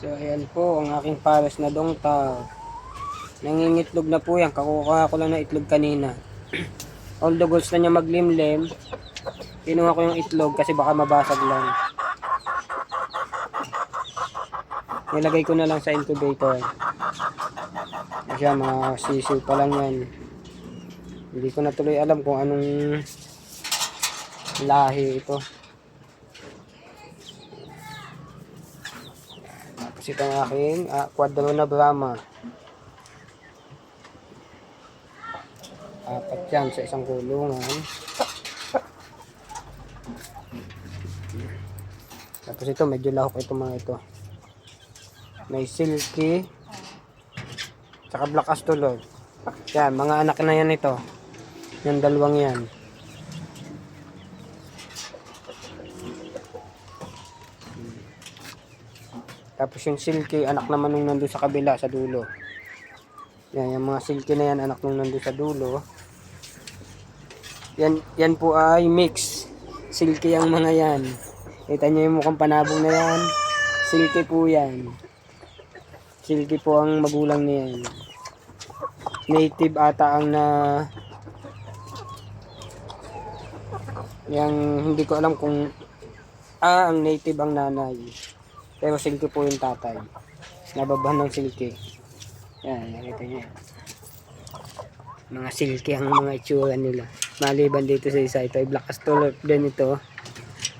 So ayan po ang aking pares na dongtaw. Nangingitlog na po yan. Kakukuha ko lang ng itlog kanina. Although gusto na niya maglimlim, kinuha ko yung itlog kasi baka mabasag lang. Nilagay ko na lang sa incubator. Kasi mga sisiw pa lang yan. Hindi ko na tuloy alam kung anong lahi ito. Ito ang aking ah, Quadrona Brahma. Apat yan sa isang kulungan. Tapos ito, medyo lahok ito mga ito. May silky. Tsaka black astolog. Yan, mga anak na yan ito. Yung dalawang yan. Tapos yung silky, anak naman nung nandun sa kabila, sa dulo. Yan, yung mga silky na yan, anak nung nandun sa dulo. Yan, yan po ay mix. Silky ang mga yan. Kita nyo yung mukhang panabong na yan. Silky po yan. Silky po ang magulang niyan. Native ata ang na... Yang hindi ko alam kung... Ah, ang native ang nanay. Pero silky po yung tatay. Nababahan ng silky. Yan, nakita niyo. Mga silky ang mga itsura nila. Maliban dito sa isa, ito ay black astolot din ito.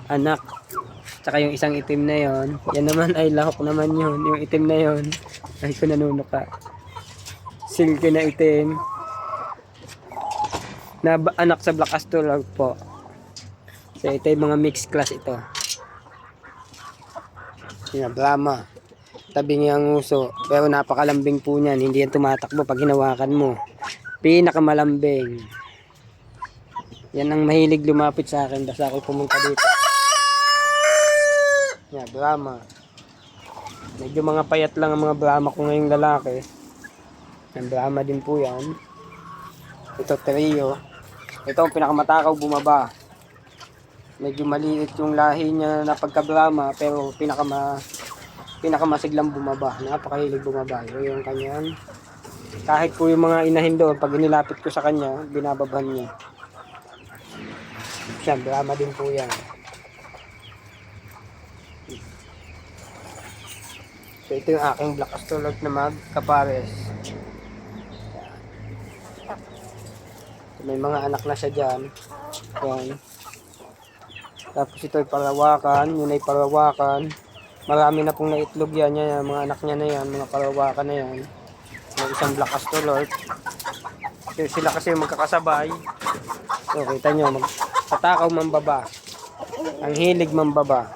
Anak. Tsaka yung isang itim na yon, yan naman ay lahok naman yun. Yung itim na yon, ay ko nanunuka. Silky na itim. Na anak sa black astolot po. So ito yung mga mixed class ito. Yan, Brahma. Tabi niya ang uso. Pero napakalambing po niyan. Hindi yan tumatakbo pag hinawakan mo. Pinakamalambing. Yan ang mahilig lumapit sa akin. Basta ako pumunta dito. Yan, Brahma. Medyo mga payat lang ang mga Brahma ko ngayong lalaki. Yan, Brahma din po yan. Ito, trio. Ito ang pinakamatakaw bumaba medyo maliit yung lahi niya na pagka-Brahma pero pinakama pinakamasiglang bumaba. Napakahilig bumaba. Yun yung kanyang kahit po yung mga inahin doon, pag inilapit ko sa kanya, binababan niya. Siya, Brahma din po yan. So ito yung aking black astrolog na mag kapares. May mga anak na siya dyan. Yan. Tapos ito ay parawakan, yun ay parawakan. Marami na pong naitlog yan, yan, yan, mga anak niya na yan, mga parawakan na yan. May isang black astrolord. So, sila kasi magkakasabay. So, kita nyo, mag patakaw mambaba. Ang hilig mambaba.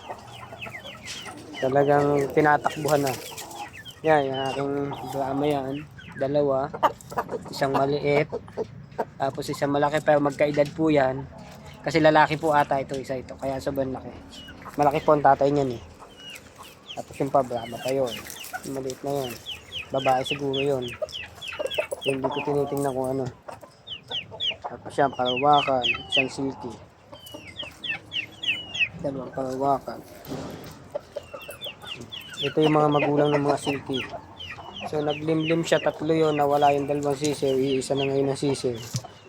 Talagang tinatakbuhan na. Yan, yung aking drama yan. Dalawa. Isang maliit. Tapos isang malaki pero magkaedad po yan. Kasi lalaki po ata ito, isa ito. Kaya sobrang laki. Malaki po ang tatay niyan eh. Tapos yung pa, Brahma pa yun. Yung maliit na yun. Babae siguro yun. Hindi ko tinitingnan kung ano. Tapos siya, parawakan. Isang silky. Dalawang parawakan. Ito yung mga magulang ng mga silky. So naglimlim siya, tatlo yun, nawala yung dalawang sisiw, iisa na ngayon ang sisiw.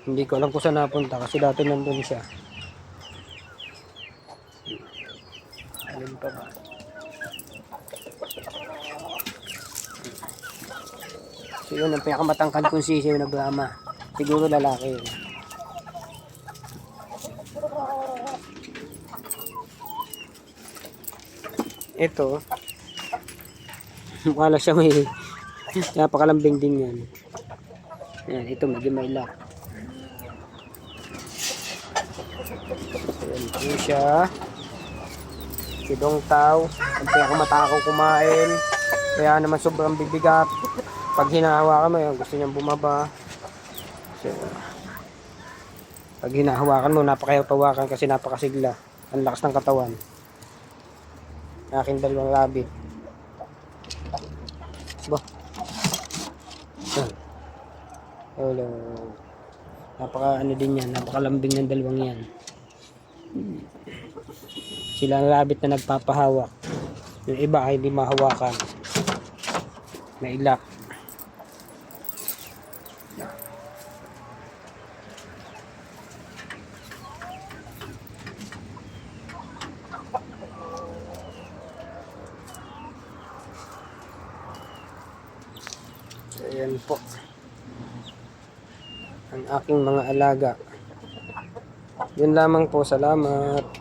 Hindi ko alam kung saan napunta kasi dati nandun siya. Alin pa ba? So yun, ang pinakamatangkad kong sisiw na Brahma. Siguro lalaki yun. Ito, mukha lang siya may napakalambing din yan. Yan, ito medyo may lock. Yan po siya. Sidong tao. Ang pinakamatakaw kumain. Kaya naman sobrang bibigat. Pag hinahawakan mo, gusto niyang bumaba. So, pag hinahawakan mo, napakayaw-tawakan kasi napakasigla. Ang lakas ng katawan. Aking dalawang rabbit. Ba? Hello. Napaka ano din yan, napakalambing ng dalawang yan. Sila ang rabbit na nagpapahawak. Yung iba ay hindi mahawakan. May ilak. Ayan po. Ang aking mga alaga. Yun lamang po. Salamat.